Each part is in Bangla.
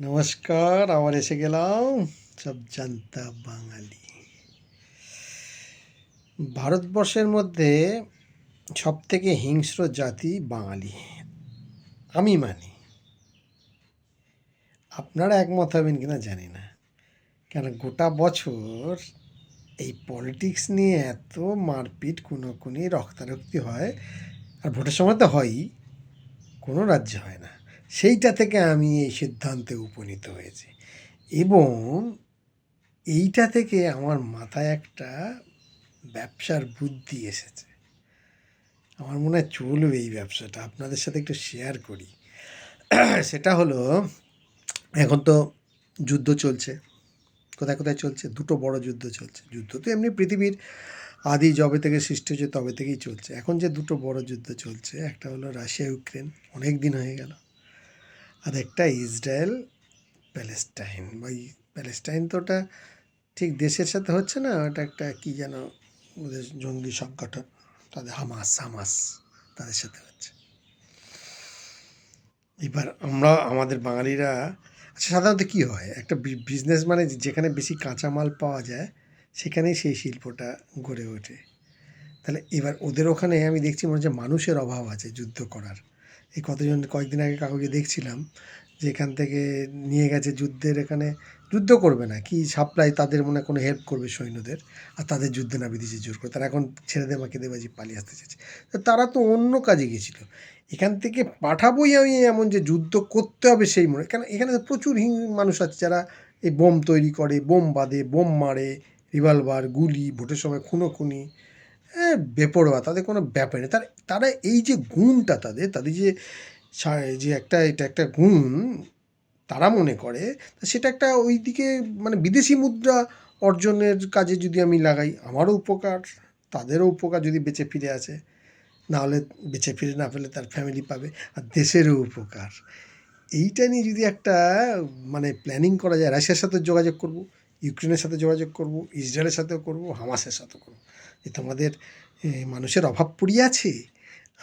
নমস্কার, আবার এসে গেলাম সব জানতা বাঙালি। ভারতবর্ষের মধ্যে সব থেকে হিংস্র জাতি বাঙালি। আমি মানি। আপনারা একমত হবেন কিনা জানি না। কেন গোটা বছর এই পলিটিক্স নিয়ে এত মারপিট কুনোকুনি রক্তারক্তি হয়, আর ভোটের সময় তো হয়ই। কোনো রাজ্যে হয় না। সেইটা থেকে আমি এই সিদ্ধান্তে উপনীত হয়েছি। এবং এইটা থেকে আমার মাথায় একটা ব্যবসার বুদ্ধি এসেছে। আমার মনে হয় চলবে এই ব্যবসাটা। আপনাদের সাথে একটু শেয়ার করি। সেটা হলো, এখন তো যুদ্ধ চলছে। কোথায় কোথায় চলছে? দুটো বড় যুদ্ধ চলছে। যুদ্ধ তো এমনি পৃথিবীর আদি যবে থেকে সৃষ্টি হয়েছে, তবে থেকেই চলছে। এখন যে দুটো বড় যুদ্ধ চলছে, একটা হলো রাশিয়া ইউক্রেন অনেক দিন হয়ে গেল। আর একটা ইসরায়েল, প্যালেস্টাইন। এই প্যালেস্টাইন তো ওটা ঠিক দেশের সাথে হচ্ছে না, ওটা একটা কী যেন ওদের জঙ্গি সংগঠন, তাদের হামাস হামাস তাদের সাথে হচ্ছে। এবার আমরা, আমাদের বাঙালিরা আচ্ছা সাধারণত কী হয়? একটা বিজনেস মানে যেখানে বেশি কাঁচামাল পাওয়া যায়, সেখানেই সেই শিল্পটা গড়ে ওঠে। তাহলে এবার ওদের ওখানে আমি দেখছি মনে হচ্ছে মানুষের অভাব আছে যুদ্ধ করার। এই কতজন, কয়েকদিন আগে কাকুকে দেখছিলাম যে এখান থেকে নিয়ে গেছে যুদ্ধের এখানে, যুদ্ধ করবে না, কি সাপ্লাই তাদের মনে কোনো হেল্প করবে সৈন্যদের, আর তাদের যুদ্ধে না দিয়েছে জোর করে, তারা এখন ছেড়ে মাকে দেবাজি পালিয়ে আসতে চাইছে। তো তারা তো অন্য কাজে গেছিল এখান থেকে পাঠাবোই আমি এমন যে যুদ্ধ করতে হবে সেই মনে, কেন এখানে প্রচুর হিং মানুষ আছে যারা এই বোম তৈরি করে, বোম বাঁধে, বোম মারে রিভলভার গুলি, ভোটের সময় খুনোখুনি বেপরোয়া, তাদের কোনো ব্যাপার নেই। তারা তারা এই যে গুণটা তাদের তাদের যে যে একটা, এটা একটা গুণ, তারা মনে করে সেটা একটা ওই দিকে মানে বিদেশি মুদ্রা অর্জনের কাজে যদি আমি লাগাই, আমারও উপকার, তাদেরও উপকার যদি বেঁচে ফিরে আসে, নাহলে বেঁচে ফিরে না পেলে তার ফ্যামিলি পাবে, আর দেশেরও উপকার। এইটা নিয়ে যদি একটা মানে প্ল্যানিং করা যায়, রাশিয়ার সাথে যোগাযোগ করব ইউক্রেনের সাথে যোগাযোগ করব, ইসরায়েলের সাথেও করব, হামাসের সাথেও করব। যে তোমাদের মানুষের অভাব পড়িয়াছে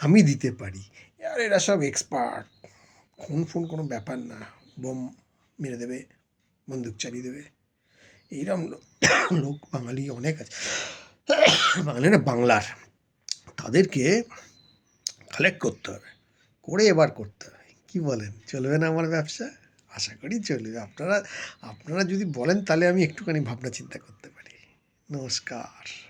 আমি দিতে পারি। আর এরা সব এক্সপার্ট খুন ফুন কোনো ব্যাপার না। বোম মেরে দেবে, বন্দুক চালিয়ে দেবে। এইরকম লোক বাঙালি অনেক আছে। বাঙালি না, বাংলার। তাদেরকে কালেক্ট করতে হবে। করে এবার করতে হবে। কী বলেন? চলবে না আমার ব্যবসা? আশা করি চলবে আপনারা আপনারা যদি বলেন তাহলে আমি একটুখানি ভাবনা চিন্তা করতে পারি। নমস্কার।